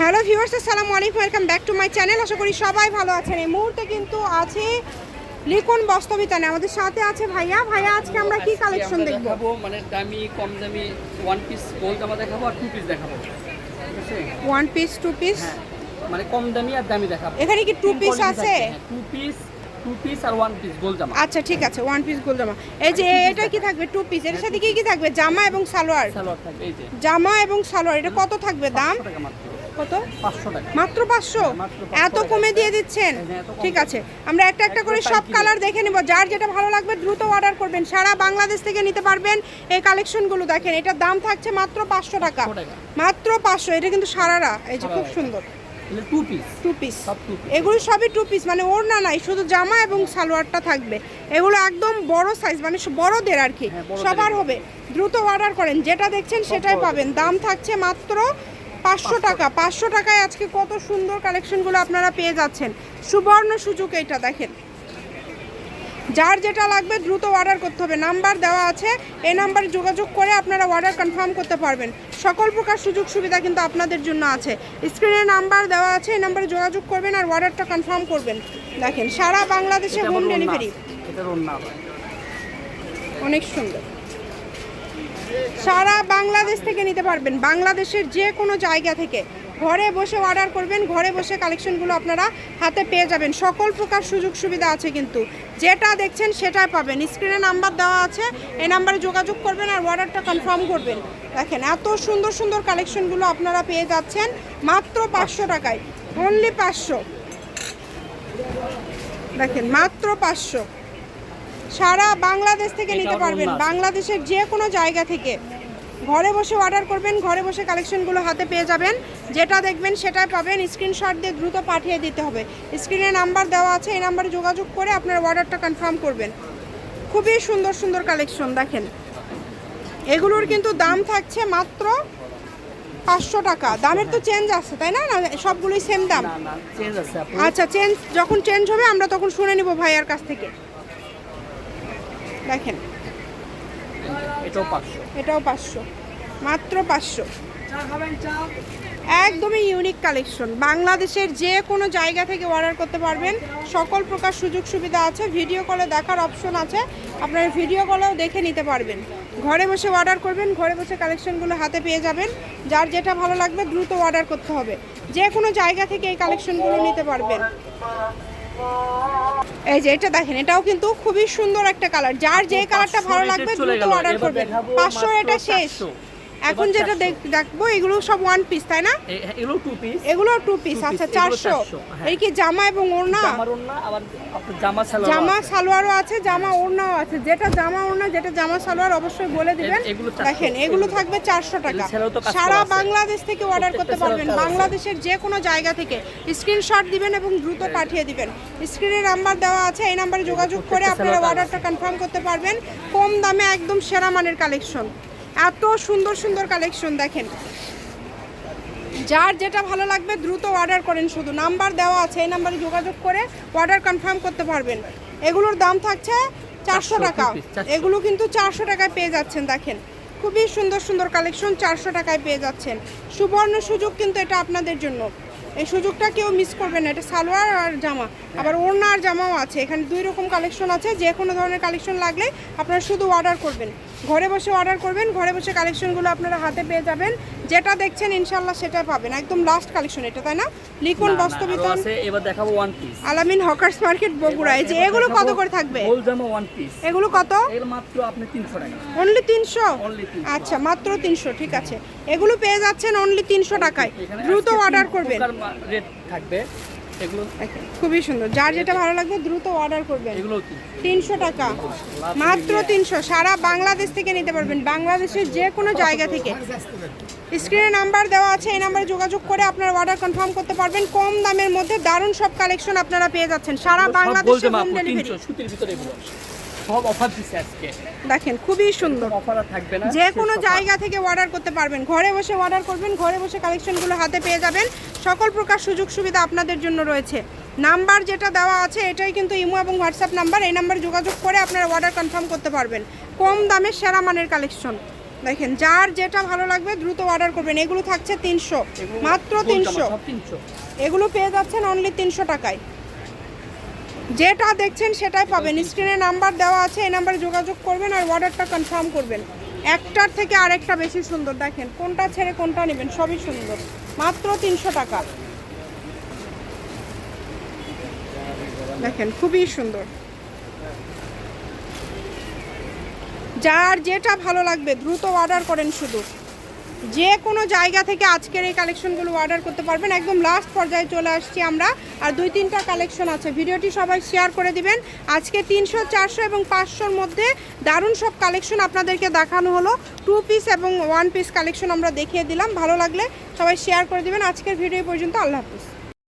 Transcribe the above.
Hello viewers আসসালামু আলাইকুম welcome back to my channel. আশা করি সবাই ভালো আছেন। এই মুহূর্তে কিন্তু আছে লিখন বস্তবিতানে আমাদের সাথে আছে ভাইয়া। ভাইয়া আজকে আমরা কি কালেকশন আমরা দেখব? মানে দামি কম দামি ওয়ান পিস গোল জামা দেখাবো আর টু পিস দেখাবো। ওয়ান পিস টু পিস হ্যাঁ মানে কম দামি আর দামি দেখাবো। এখানে কি two piece আছে? টু পিস টু পিস আর ওয়ান পিস গোল জামা। আচ্ছা ঠিক আছে ওয়ান পিস গোল জামা। এই যে এটা কি থাকবে? টু পিস এর সাথে কি কি থাকবে? জামা এবং সালোয়ার। সালোয়ার থাকবে এই যে। জামা এবং সালোয়ার এটা কত থাকবে দাম? 500 টাকা মাত্র। কত? পাঁচশো টাকা। মাত্র পাঁচশো? এত কমে দিয়ে দিচ্ছেন। ঠিক আছে। আমরা একটা একটা করে সব কালার দেখে নেব। যার যেটা ভালো লাগবে দ্রুত অর্ডার করবেন। সারা বাংলাদেশ থেকে নিতে পারবেন এই কালেকশনগুলো দেখেন এটার দাম থাকছে মাত্র পাঁচশো টাকা। 500 টাকা। মাত্র পাঁচশো। এটা কিন্তু সারারা। এই যে খুব সুন্দর। টু পিস টু এগুলো সবই টু পিস মানে ওড়না নাই শুধু জামা এবং সালোয়ারটা থাকবে। এগুলো একদম বড় সাইজ মানে বড়দের আর কি। হ্যাঁ, সবার হবে। দ্রুত অর্ডার করেন। যেটা দেখছেন সেটাই পাবেন। দাম থাকছে মাত্র পাঁচশো টাকা পাঁচশো টাকায় আজকে কত সুন্দর কালেকশনগুলো আপনারা পেয়ে যাচ্ছেন। সুবর্ণ সুযোগ এইটা দেখেন। যার যেটা লাগবে দ্রুত অর্ডার করতে হবে। নাম্বার দেওয়া আছে এই নাম্বারে যোগাযোগ করে আপনারা অর্ডার কনফার্ম করতে পারবেন। সকল প্রকার সুযোগ সুবিধা কিন্তু আপনাদের জন্য আছে। স্ক্রিনে নাম্বার দেওয়া আছে এই নাম্বারে যোগাযোগ করবেন আর অর্ডারটা কনফার্ম করবেন। দেখেন সারা বাংলাদেশে হোম ডেলিভারি। অনেক সুন্দর। সারা বাংলাদেশ থেকে নিতে পারবেন। বাংলাদেশের যে কোনো জায়গা থেকে। ঘরে বসে অর্ডার করবেন, ঘরে বসে কালেকশনগুলো আপনারা হাতে পেয়ে যাবেন। সকল প্রকার সুযোগ সুবিধা আছে কিন্তু। যেটা দেখছেন সেটাই পাবেন। স্ক্রিনে নাম্বার দেওয়া আছে। এই নাম্বারে যোগাযোগ করবেন আর অর্ডারটা কনফার্ম করবেন। দেখেন, এত সুন্দর সুন্দর কালেকশনগুলো আপনারা পেয়ে যাচ্ছেন মাত্র পাঁচশো টাকায়। অনলি পাঁচশো। দেখেন, মাত্র পাঁচশো। সারা বাংলাদেশ থেকে নিতে পারবেন। বাংলাদেশের যে কোনো জায়গা থেকে। ঘরে বসে অর্ডার করবেন ঘরে বসে কালেকশনগুলো হাতে পেয়ে যাবেন। যেটা দেখবেন সেটাই পাবেন। স্ক্রিনশট দিয়ে দ্রুত পাঠিয়ে দিতে হবে। স্ক্রিনে নাম্বার দেওয়া আছে এই নাম্বারে যোগাযোগ করে আপনার অর্ডারটা কনফার্ম করবেন। খুবই সুন্দর সুন্দর কালেকশন দেখেন। এগুলোর কিন্তু দাম থাকছে মাত্র পাঁচশো টাকা। দামের তো চেঞ্জ আছে তাই না? না সবগুলোই সেম দাম? আচ্ছা চেঞ্জ যখন চেঞ্জ হবে আমরা তখন শুনে নিব ভাইয়ার কাছ থেকে। দেখেন। এটাও পাঁচশো। এটাও পাঁচশো। মাত্র পাঁচশো। একদমই ইউনিক কালেকশন বাংলাদেশের যে কোনো জায়গা থেকে অর্ডার করতে পারবেন। সকল প্রকার সুযোগ সুবিধা আছে। ভিডিও কলে দেখার অপশন আছে। আপনারা ভিডিও কলেও দেখে নিতে পারবেন। ঘরে বসে অর্ডার করবেন ঘরে বসে কালেকশনগুলো হাতে পেয়ে যাবেন। যার যেটা ভালো লাগবে দ্রুত অর্ডার করতে হবে। যে কোনো জায়গা থেকে এই কালেকশনগুলো নিতে পারবেন। এই যে এটা দেখেন এটাও কিন্তু খুবই সুন্দর একটা কালার যার যে কালারটা ভালো লাগবে দ্রুত অর্ডার করবেন। পাঁচশো এটা শেষ। 400 এখন যেটা দেখ- দেখব এগুলো সব ওয়ান পিস তাই না? এগুলো টু পিস এগুলো টু পিস আচ্ছা চারশো। 400, হ্যাঁ। এই কি জামা এবং ওড়না? জামা জামা সালোয়ারও আছে জামা ওড়নাও আছে। যেটা জামা ওড়না যেটা জামা সালোয়ার অবশ্যই বলে দিবেন। এ- এগুলো 400, দেখেন এগুলো থাকবে চারশো টাকা। সারা বাংলাদেশ থেকে অর্ডার করতে পারবেন। বাংলাদেশের যে কোনো জায়গা থেকে স্ক্রিনশট দিবেন এবং দ্রুত পাঠিয়ে দিবেন। স্ক্রিনে নাম্বার দেওয়া আছে এই নাম্বারে যোগাযোগ করে আপনারা অর্ডারটা কনফার্ম করতে পারবেন। কম দামে একদম সেরা মানের কালেকশন এত সুন্দর সুন্দর কালেকশন দেখেন। যার যেটা ভালো লাগবে দ্রুত অর্ডার করেন শুধু। নাম্বার দেওয়া আছে এই নাম্বারে যোগাযোগ করে অর্ডার কনফার্ম করতে পারবেন। এগুলোর দাম থাকছে চারশো টাকা। এগুলো কিন্তু চারশো টাকায় পেয়ে যাচ্ছেন দেখেন। খুবই সুন্দর সুন্দর কালেকশন চারশো টাকায় পেয়ে যাচ্ছেন। সুবর্ণ সুযোগ কিন্তু এটা আপনাদের জন্য। এই সুযোগটা কেউ মিস করবে না। এটা সালোয়ার আর জামা। আবার ওড়না আর জামাও আছে। এখানে দুই রকম কালেকশন আছে। যে কোনো ধরনের কালেকশন লাগলে আপনারা শুধু অর্ডার করবেন। ঘরে বসে অর্ডার করবেন। ঘরে বসে কালেকশনগুলো আপনারা হাতে পেয়ে যাবেন। যেটা দেখছেন ইনশাল্লাহ সেটা পাবেন। একদম লাস্ট কালেকশন এটা তাই না? লিখন না, না, আরও আছে এবার দেখাবো one piece Alamin hawkers market Bogura. এই যে এগুলো কত করে থাকবে? গোল জামা ওয়ান পিস এগুলো কত? এগুলো মাত্র আপনি তিনশো টাকা। অনলি তিনশো? Only 300 আচ্ছা মাত্র তিনশো ঠিক আছে। এগুলো পেয়ে যাচ্ছেন অনলি তিনশো টাকায়। দ্রুত অর্ডার করবেন। রেট থাকবে। এগুলো খুবই সুন্দর। যার যেটা ভালো লাগবে দ্রুত অর্ডার করবেন। তিনশো টাকা। মাত্র তিনশো। সারা বাংলাদেশ থেকে নিতে পারবেন। বাংলাদেশের যে কোনো জায়গা থেকে। স্ক্রিনে নাম্বার দেওয়া আছে এই নাম্বারে যোগাযোগ করে আপনারা অর্ডার কনফার্ম করতে পারবেন। কম দামের মধ্যে দারুণ সব কালেকশন আপনারা পেয়ে যাচ্ছেন। সারা বাংলাদেশে হোম ডেলিভারি সুতির ভিতরে সব অফার দিচ্ছে আজকে। দেখেন খুবই সুন্দর। অফার থাকবে না যে কোনো জায়গা থেকে অর্ডার করতে পারবেন। ঘরে বসে অর্ডার করবেন ঘরে বসে কালেকশনগুলো হাতে পেয়ে যাবেন। সকল প্রকার সুযোগ সুবিধা আপনাদের জন্য রয়েছে। নাম্বার যেটা দেওয়া আছে এটাই কিন্তু ইমো এবং হোয়াটসঅ্যাপ নাম্বার। এই নাম্বারে যোগাযোগ করে আপনারা অর্ডার কনফার্ম করতে পারবেন। কম দামে সেরা মানের কালেকশন দেখেন যার যেটা ভালো লাগবে দ্রুত অর্ডার করবেন। এগুলো থাকছে তিনশো মাত্র তিনশো। এগুলো পেয়ে যাচ্ছেন অনলি তিনশো টাকায়। যেটা দেখছেন সেটাই পাবেন। স্ক্রিনে নাম্বার দেওয়া আছে এই নাম্বারে যোগাযোগ করবেন আর অর্ডারটা কনফার্ম করবেন। একটার থেকে আরেকটা বেশি সুন্দর। দেখেন কোনটা ছেড়ে কোনটা নেবেন সবই সুন্দর। মাত্র তিনশো টাকা। দেখেন খুবই সুন্দর। যার যেটা ভালো লাগবে, দ্রুত অর্ডার করেন শুধু। যে কোনো জায়গা থেকে আজকের এই কালেকশনগুলো অর্ডার করতে পারবেন। একদম লাস্ট পর্যায়ে চলে আসছি আমরা। আর দুই তিনটা কালেকশন আছে। ভিডিওটি সবাই শেয়ার করে দিবেন। আজকে তিনশো, চারশো এবং পাঁচশোর মধ্যে দারুণ সব কালেকশন আপনাদেরকে দেখানো হলো। টু পিস এবং ওয়ান পিস কালেকশন আমরা দেখিয়ে দিলাম। ভালো লাগলে সবাই শেয়ার করে দিবেন। আজকের ভিডিও পর্যন্ত। আল্লাহ হাফিজ।